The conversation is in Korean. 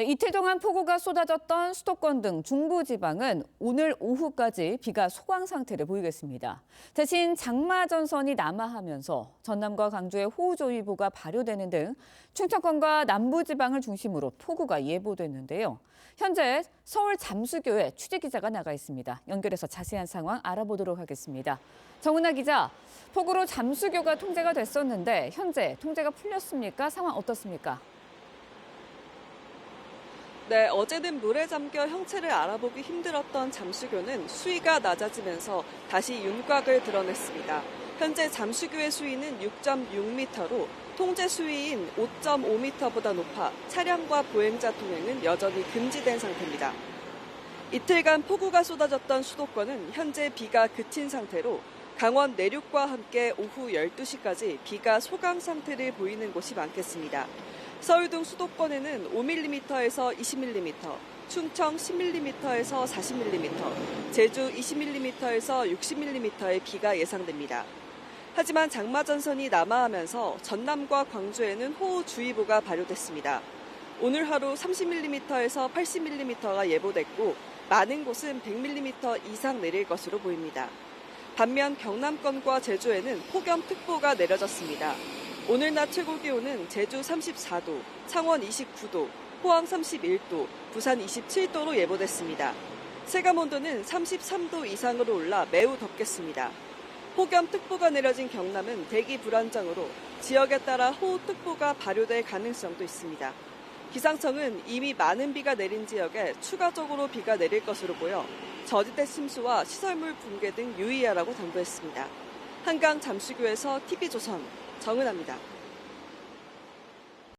네, 이틀 동안 폭우가 쏟아졌던 수도권 등 중부 지방은 오늘 오후까지 비가 소강 상태를 보이겠습니다. 대신 장마 전선이 남하하면서 전남과 강주에 호우조위보가 발효되는 등 충청권과 남부 지방을 중심으로 폭우가 예보됐는데요. 현재 서울 잠수교에 취재 기자가 나가 있습니다. 연결해서 자세한 상황 알아보도록 하겠습니다. 정은아 기자, 폭우로 잠수교가 통제가 됐었는데 현재 통제가 풀렸습니까? 상황 어떻습니까? 네, 어제는 물에 잠겨 형체를 알아보기 힘들었던 잠수교는 수위가 낮아지면서 다시 윤곽을 드러냈습니다. 현재 잠수교의 수위는 6.6m로 통제 수위인 5.5m보다 높아 차량과 보행자 통행은 여전히 금지된 상태입니다. 이틀간 폭우가 쏟아졌던 수도권은 현재 비가 그친 상태로 강원 내륙과 함께 오후 12시까지 비가 소강 상태를 보이는 곳이 많겠습니다. 서울 등 수도권에는 5mm에서 20mm, 충청 10mm에서 40mm, 제주 20mm에서 60mm의 비가 예상됩니다. 하지만 장마 전선이 남하하면서 전남과 광주에는 호우주의보가 발효됐습니다. 오늘 하루 30mm에서 80mm가 예보됐고 많은 곳은 100mm 이상 내릴 것으로 보입니다. 반면 경남권과 제주에는 폭염특보가 내려졌습니다. 오늘 낮 최고 기온은 제주 34도, 창원 29도, 포항 31도, 부산 27도로 예보됐습니다. 체감 온도는 33도 이상으로 올라 매우 덥겠습니다. 폭염특보가 내려진 경남은 대기 불안정으로 지역에 따라 호우특보가 발효될 가능성도 있습니다. 기상청은 이미 많은 비가 내린 지역에 추가적으로 비가 내릴 것으로 보여 저지대 침수와 시설물 붕괴 등 유의하라고 당부했습니다. 한강 잠수교에서 TV조선 정은아입니다.